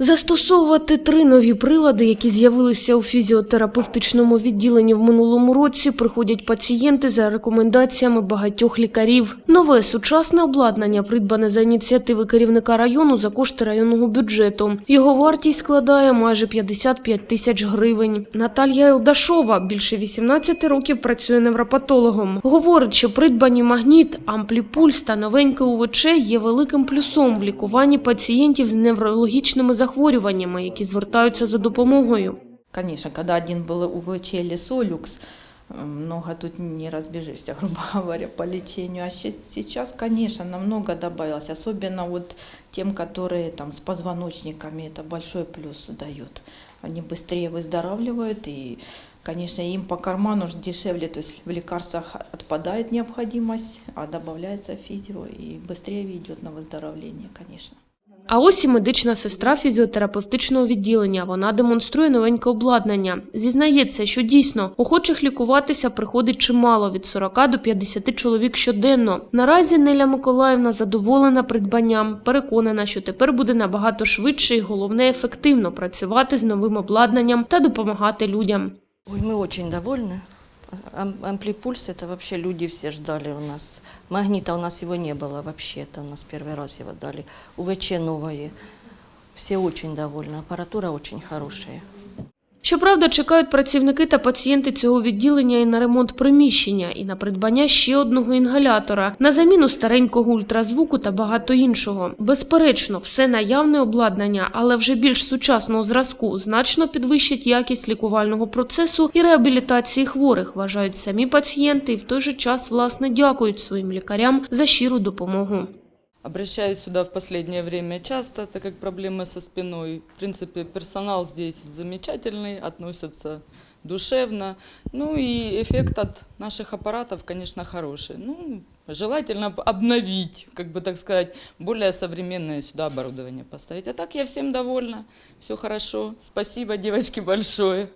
Застосовувати три нові прилади, які з'явилися у фізіотерапевтичному відділенні в минулому році, приходять пацієнти за рекомендаціями багатьох лікарів. Нове сучасне обладнання, придбане за ініціативи керівника району за кошти районного бюджету. Його вартість складає майже 55 тисяч гривень. Наталія Елдашова більше 18 років працює невропатологом. Говорить, що придбані магніт, ампліпульс та новеньке УВЧ є великим плюсом в лікуванні пацієнтів з неврологічними захворюваннями, які звертаються за допомогою. Конечно, когда один был УВЧ или Солюкс, э, много тут не разбежишься, грубо говоря, по лечению. А щас- сейчас, конечно, намного добавилось, особенно вот тем, которые там с позвоночниками, это большой плюс дает. Они быстрее выздоравливают и, конечно, им по карману ж дешевле, то есть в лекарствах отпадает необходимость, а добавляется физио и быстрее идет на выздоровление, конечно. А ось і медична сестра фізіотерапевтичного відділення. Вона демонструє новеньке обладнання. Зізнається, що дійсно охочих лікуватися приходить чимало від 40 до 50 чоловік щоденно. Наразі Неля Миколаївна задоволена придбанням. Переконана, що тепер буде набагато швидше і головне ефективно працювати з новим обладнанням та допомагати людям. Ой, мы очень довольны. Ам- Амплипульс это вообще люди все ждали у нас. Магнита у нас его не было вообще, это у нас первый раз его дали. УВЧ новое. Все очень довольны, аппаратура очень хорошая. Щоправда, чекають працівники та пацієнти цього відділення і на ремонт приміщення, і на придбання ще одного інгалятора, на заміну старенького ультразвуку та багато іншого. Безперечно, все наявне обладнання, але вже більш сучасного зразку значно підвищить якість лікувального процесу і реабілітації хворих, вважають самі пацієнти, і в той же час власне дякують своїм лікарям за щиру допомогу. Обращаюсь сюда в последнее время часто, так как проблемы со спиной. В принципе, персонал здесь замечательный, относятся душевно. Ну и эффект от наших аппаратов, конечно, хороший. Ну, желательно обновить, как бы так сказать, более современное сюда оборудование поставить. А так я всем довольна, все хорошо. Спасибо, девочки, большое.